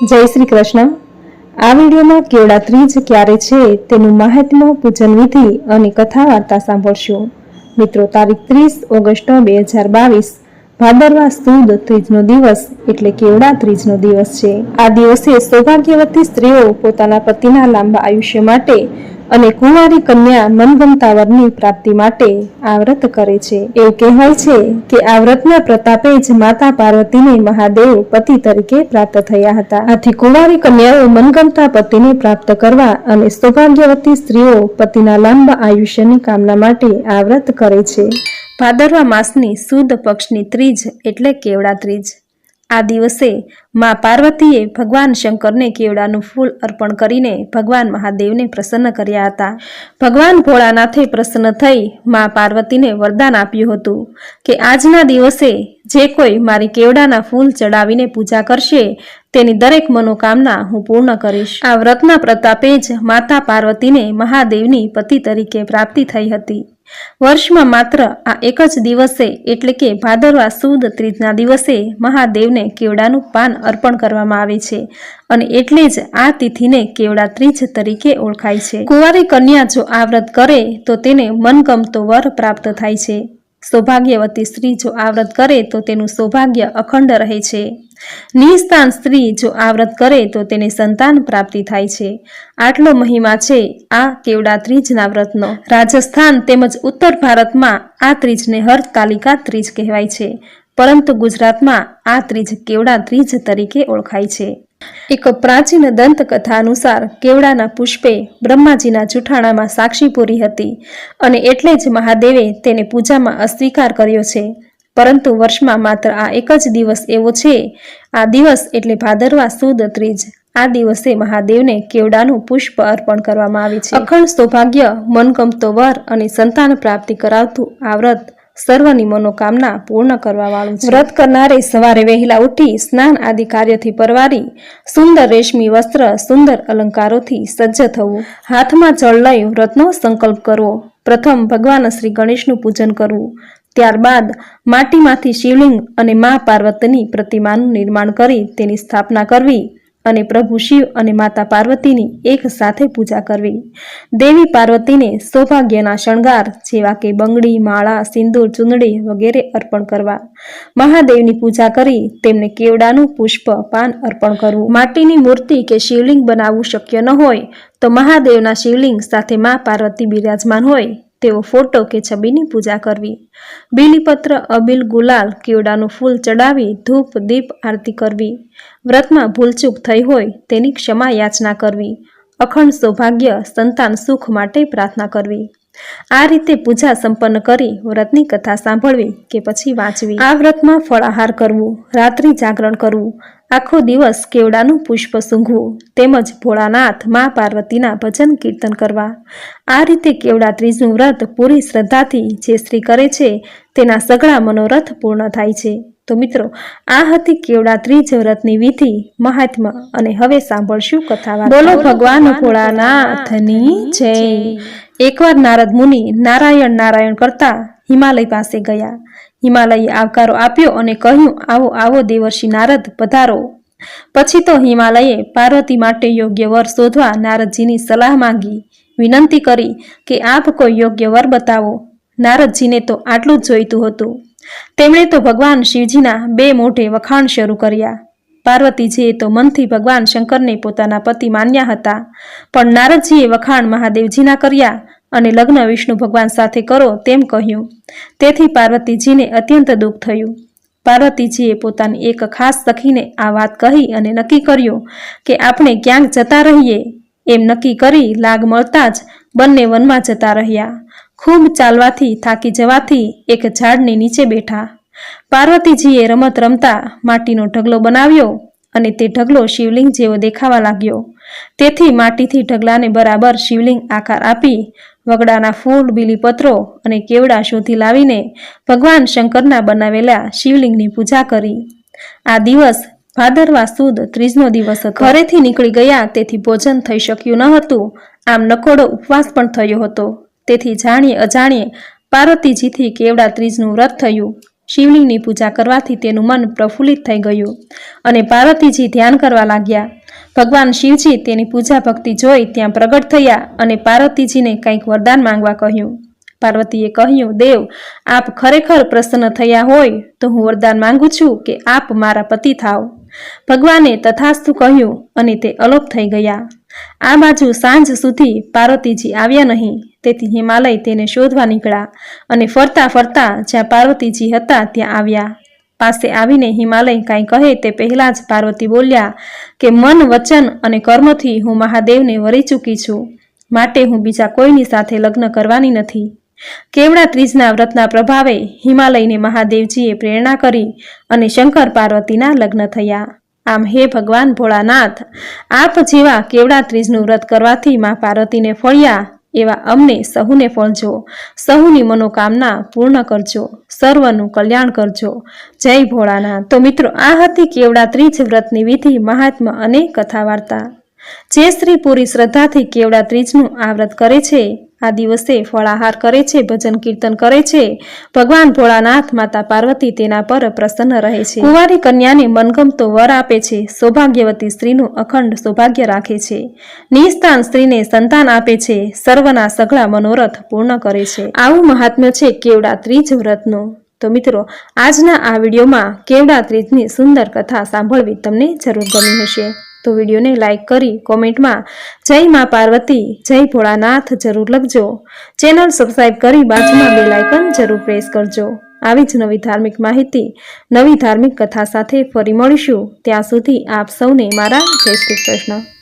જય શ્રી કૃષ્ણ. આ વિડીયોમાં કેવડા ત્રીજ ક્યારે છે તેનું મહાત્મ્ય પૂજન વિધિ અને કથા વાર્તા સાંભળશો. મિત્રો, તારીખ ત્રીસ ઓગસ્ટ બે હજાર બાવીસ, ભાદરવા સુદ ત્રીજનો દિવસ એટલે કેવડા ત્રીજનો દિવસ છે. આ દિવસે સૌભાગ્યવતી સ્ત્રીઓ પોતાના પતિના લાંબા આયુષ્ય માટે અને કુંવારી કન્યા મનગમતા તાવરની પ્રાપ્તિ માટે આ વ્રત કરે છે. એવું કહેવાય છે કે આ વ્રતના પ્રતાપે જ માતા પાર્વતીને મહાદેવ પતિ તરીકે પ્રાપ્ત થયા હતા. આથી કુંવારી કન્યાઓ મનગમતા પતિને પ્રાપ્ત કરવા અને સૌભાગ્યવતી સ્ત્રીઓ પતિના લાંબા આયુષ્યની કામના માટે આ વ્રત કરે છે. ભાદરવા માસની સુદ પક્ષની ત્રીજ એટલે કેવડા ત્રીજ. આ દિવસે મા પાર્વતીએ ભગવાન શંકરને કેવડાનું ફૂલ અર્પણ કરીને ભગવાન મહાદેવને પ્રસન્ન કર્યા હતા. ભગવાન ભોળાનાથે પ્રસન્ન થઈ મા પાર્વતીને વરદાન આપ્યું હતું કે આજના દિવસે જે કોઈ મારી કેવડાના ફૂલ ચડાવીને પૂજા કરશે, તેની દરેક મનોકામના હું પૂર્ણ કરીશ. આ વ્રતના પ્રતાપે જ માતા પાર્વતીને મહાદેવની પતિ તરીકે પ્રાપ્તિ થઈ હતી. વર્ષમાં માત્ર આ એક જ દિવસે, એટલે કે ભાદરવા સુદ ત્રીજના દિવસે મહાદેવને કેવડાનું પાન અર્પણ કરવામાં આવે છે અને એટલે જ આ તિથિને કેવડા ત્રીજ તરીકે ઓળખાય છે. કુંવારી કન્યા જો આ વ્રત કરે, તો તેને મનગમતો વર પ્રાપ્ત થાય છે. સૌભાગ્યવતી સ્ત્રી જો આ વ્રત કરે, તો તેનું સૌભાગ્ય અખંડ રહે છે. નિસ્તાન સ્ત્રી જો આ વ્રત કરે તો તેને સંતાન પ્રાપ્તિ થાય છે. આટલો મહિમા છે આ કેવડા ત્રીજના વ્રતનો. રાજસ્થાન તેમજ ઉત્તર ભારતમાં આ ત્રીજને હરતાલિકા ત્રીજ કહેવાય છે. પરંતુ ગુજરાતમાં આ ત્રીજ કેવડા ત્રીજ તરીકે ઓળખાય છે. એક પ્રાચીન દંતકથા અનુસાર કેવડાના પુષ્પે બ્રહ્માજીના જૂઠાણામાં સાક્ષી પૂરી હતી અને એટલે જ મહાદેવે તેને પૂજામાં અસ્વીકાર કર્યો છે. પરંતુ વર્ષમાં માત્ર આ એક જ દિવસ એવો છે. આ દિવસ એટલે ભાદરવા સુદ ત્રીજ. આ દિવસે મહાદેવને કેવડાનું પુષ્પ અર્પણ કરવામાં આવે છે. અખંડ સૌભાગ્ય, મનગમતો વર અને સંતાન પ્રાપ્તિ કરાવતું આ વ્રત સર્વની મનોકામના પૂર્ણ કરવા વાળું છે. વ્રત કરનારે સવારે વહેલા ઉઠી સ્નાન આદિ કાર્યથી પરવારી સુંદર રેશમી વસ્ત્ર, સુંદર અલંકારોથી સજ્જ થવું. હાથમાં જળ લઈ વ્રતનો સંકલ્પ કરવો. પ્રથમ ભગવાન શ્રી ગણેશનું પૂજન કરવું. ત્યારબાદ માટીમાંથી શિવલિંગ અને મા પાર્વતીની પ્રતિમાનું નિર્માણ કરી તેની સ્થાપના કરવી અને પ્રભુ શિવ અને માતા પાર્વતીની એક સાથે પૂજા કરવી. દેવી પાર્વતીને સૌભાગ્યના શણગાર જેવા કે બંગડી, માળા, સિંદૂર, ચૂંદડી વગેરે અર્પણ કરવા. મહાદેવની પૂજા કરી તેમને કેવડાનું પુષ્પ, પાન અર્પણ કરવું. માટીની મૂર્તિ કે શિવલિંગ બનાવવું શક્ય ન હોય તો મહાદેવના શિવલિંગ સાથે મા પાર્વતી બિરાજમાન હોય. તેવો ફોટો કે છબીની પૂજા કરવી. બીલીપત્ર, અબીલ ગુલાલ, કેવડાનું ફૂલ ચડાવી, ધૂપ, દીપ આરતી કરવી. વ્રતમાં ભૂલચૂક થઈ હોય તેની ક્ષમા યાચના કરવી. અખંડ સૌભાગ્ય, સંતાન સુખ માટે પ્રાર્થના કરવી. આ રીતે પૂજા સંપન્ન કરી વ્રતની કથા સાંભળવી કે પછી વાંચવી. આ વ્રતમાં ફળાહાર કરવું, રાત્રિ જાગરણ કરવું આખો દિવસ કેવડાનું પુષ્પ સૂંઘવું તેમજ ભોળાનાથ મા પાર્વતીના ભજન કીર્તન કરવા. આ રીતે કેવડા ત્રીજનું વ્રત પૂરી શ્રદ્ધાથી જે સ્ત્રી કરે છે તેના સઘળા મનોરથ પૂર્ણ થાય છે. તો મિત્રો આ હતી કેવડા ત્રીજ વ્રતની વિધિ મહાત્મા અને હવે સાંભળશું કથા બોલો ભગવાન ભોળાનાથની જય. એકવાર નારદ મુનિ નારાયણ નારાયણ કરતા હિમાલય પાસે ગયા. હિમાલયે આવકારો આપ્યો અને કહ્યું, આવો આવો દેવર્ષિ નારદ, પધારો. પછી તો હિમાલયે પાર્વતી માટે યોગ્ય વર શોધવા નારદજીની સલાહ માંગી. વિનંતી કરી કે આપ કોઈ યોગ્ય વર બતાવો. નારદજીને તો આટલું જ જોઈતું હતું. તેમણે તો ભગવાન શિવજીના બે મોઢે વખાણ શરૂ કર્યા. પાર્વતીજીએ તો મનથી ભગવાન શંકરને પોતાના પતિ માન્યા હતા. પણ નારદજીએ વખાણ મહાદેવજીના કર્યા અને લગ્ન વિષ્ણુ ભગવાન સાથે કરો તેમ કહ્યું. તેથી પાર્વતીજીને અત્યંત દુઃખ થયું. પાર્વતીજીએ પોતાની એક ખાસ સખીને આ વાત કહી અને નક્કી કર્યું કે આપણે ક્યાંક જતા રહીએ. એમ નક્કી કરી લાગ મળતા જ બંને વનમાં જતા રહ્યા. ખૂબ ચાલવાથી, થાકી જવાથી એક ઝાડની નીચે બેઠા. પાર્વતીજીએ રમત રમતા માટીનો ઢગલો બનાવ્યો અને તે ઢગલો શિવલિંગ જેવો દેખાવા લાગ્યો. તેથી માટીથી ઢગલાને બરાબર શિવલિંગ આકાર આપી વગડાના ફૂલ, બીલીપત્રો અને કેવડા શોધી લાવીને ભગવાન શંકરના બનાવેલા શિવલિંગની પૂજા કરી. આ દિવસ ભાદરવા સુદ ત્રીજનો દિવસ ઘરેથી નીકળી ગયા તેથી ભોજન થઈ શક્યું ન હતું. આમ નકોડો ઉપવાસ પણ થયો હતો. તેથી જાણીએ અજાણીએ પાર્વતીજીથી કેવડા ત્રીજનું વ્રત થયું. શિવલિંગની પૂજા કરવાથી તેનું મન પ્રફુલ્લિત થઈ ગયું અને પાર્વતીજી ધ્યાન કરવા લાગ્યા. ભગવાન શિવજી તેની પૂજા ભક્તિ જોઈ ત્યાં પ્રગટ થયા અને પાર્વતીજીને કંઈક વરદાન માંગવા કહ્યું. પાર્વતીએ કહ્યું, દેવ, આપ ખરેખર પ્રસન્ન થયા હોય તો હું વરદાન માંગુ છું કે આપ મારા પતિ થાવ. ભગવાને તથાસ્તુ કહ્યું અને તે અલોપ થઈ ગયા. આ બાજુ સાંજ સુધી પાર્વતીજી આવ્યા નહીં. તેથી હિમાલય તેને શોધવા નીકળ્યા અને ફરતા ફરતા જ્યાં પાર્વતીજી હતા ત્યાં આવ્યા. પાસે આવીને હિમાલય કાંઈ કહે તે પહેલાં જ પાર્વતી બોલ્યા કે, મન, વચન અને કર્મથી હું મહાદેવને વરી ચૂકી છું. માટે હું બીજા કોઈની સાથે લગ્ન કરવાની નથી. કેવડા ત્રીજના વ્રતના પ્રભાવે હિમાલયને મહાદેવજીએ પ્રેરણા કરી અને શંકર પાર્વતીના લગ્ન થયા. આમ હે ભગવાન ભોળાનાથ, આપ જેવા કેવડા ત્રીજનું વ્રત કરવાથી મા પાર્વતીને ફળ્યા એવા અમને સહુને ફળજો સહુની મનોકામના પૂર્ણ કરજો. સર્વનું કલ્યાણ કરજો. જય ભોળાનાથ. તો મિત્રો, આ હતી કેવડા ત્રીજ વ્રતની વિધિ મહાત્મા અને કથા વાર્તા જે સ્ત્રી પૂરી શ્રદ્ધાથી કેવડા ત્રીજનું આ વ્રત કરે છે, આ દિવસે ફળાહાર કરે છે, ભજન કીર્તન કરે છે. ભગવાન ભોળાનાથ, માતા પાર્વતી તેના પર પ્રસન્ન રહે છે. કુંવારી કન્યાને મનગમતો વર આપે છે, સૌભાગ્યવતી સ્ત્રીનું અખંડ સૌભાગ્ય રાખે છે. નિસ્તાન સ્ત્રીને સંતાન આપે છે, સર્વના સઘળા મનોરથ પૂર્ણ કરે છે. આવું મહાત્મ્ય છે કેવડા ત્રીજ વ્રતનું. તો મિત્રો, આજના આ વિડીયોમાં કેવડા ત્રીજની સુંદર કથા સાંભળવી તમને જરૂર ગમી હશે. તો વિડીયોને લાઇક કરી કોમેન્ટમાં જય મા પાર્વતી, જય ભોળાનાથ જરૂર લખજો. ચેનલ સબસ્ક્રાઇબ કરી બાજુમાં બે લાઇકન જરૂર પ્રેસ કરજો. આવી જ નવી ધાર્મિક માહિતી, નવી ધાર્મિક કથા સાથે ફરી મળીશું. ત્યાં સુધી આપ સૌને મારા જય શ્રી કૃષ્ણ.